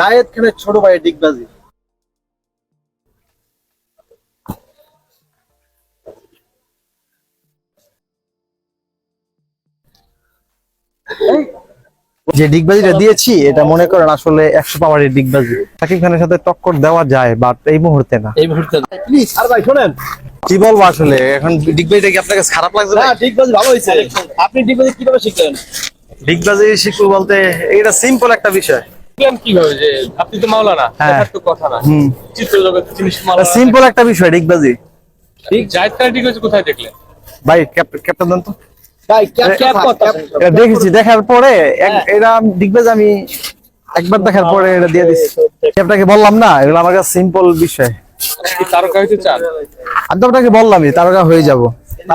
জায়েদ খানের ছোট ভাইয়ের ডিগবাজি। যে ডিগবাজিটা দিয়েছি এটা মনে করেন আসলে একশো পাওয়ারের ডিগবাজি। সাকিব খানের সাথে টক্কর দেওয়া যায় বাট এই মুহূর্তে না। এই মুহূর্তে প্লিজ আর ভাই শোনেন। কি বলব আসলে এখন ডিগবাজিটা কি আপনার কাছে খারাপ লাগছে না ডিগবাজি ভালো হয়েছে। আপনি ডিগবাজি কীভাবে শিখলেন? ডিগবাজি শিখব বলতে এটা সিম্পল একটা বিষয়। শিখলেন কীভাবে যে আপনি তো মাওলানা হ্যাঁ। তো কথা না। হুম। চিত্র জিনিস মাওলানা সিম্পল একটা বিষয় ডিগবাজি ঠিক জায়েদ খান ঠিক আছে কোথায় দেখলেন? ভাই ক্যাপ্টেন দেন তো। দেখেছি দেখার পরে এটা ডিগবাজ আমি একবার দেখার পরে এটা দিয়ে দিচ্ছি ক্যাপটাকে বললাম না এগুলো আমার কাছে সিম্পল বিষয়। তারকা হইতে চান? আমি তো আপনাকে বললামই তারকা হয়ে যাব।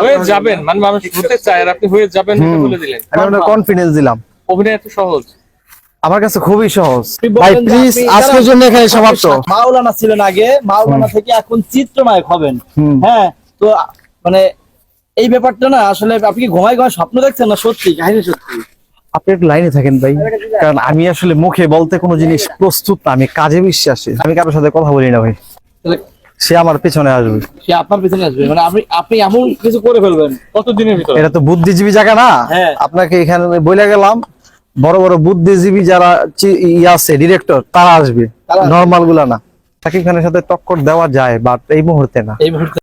হয়ে যাবেন মানে মানুষ হতে চায় আর আপনি হয়ে যাবেন বলে দিলেন। আমি আপনার কনফিডেন্স দিলাম। অভিনয় এত সহজ। আমার কাছে খুবই সহজ। ভাই প্লিজ আজকের জন্য এখানে সমাপ্ত। মাওলানা ছিলেন আগে মাওলানা থেকে এখন চিত্রনায়ক হবেন। হ্যাঁ তো মানে এই ব্যাপারটা না আসলে আপনি কি ঘুমায় ঘুমায় স্বপ্ন দেখছেন না সত্যি? কাহিনী সত্যি? আপনি একটু লাইনে থাকেন ভাই কারণ আমি আসলে মুখে বলতে কোনো জিনিস প্রস্তুত না আমি কাজে বিশ্বাসী। আমি কারোর সাথে কথা বলি না ভাই। সে আমার পেছনে আসবে। সে আপনার পিছনে আসবে। মানে আপনি আপনি এমন কিছু করে ফেলবেন কত দিনের ভিতরে? এটা তো বুদ্ধিজীবী জায়গা না। হ্যাঁ। আপনাকে এখানে বলে গেলাম বড় বড় বুদ্ধিজীবী যারা আছে ডিরেক্টর তারা আসবে। তারা আসবে। নর্মালগুলা না। সাকিব খানের সাথে টক্কর দেওয়া যায় বা এই মুহূর্তে না। এই মুহূর্তে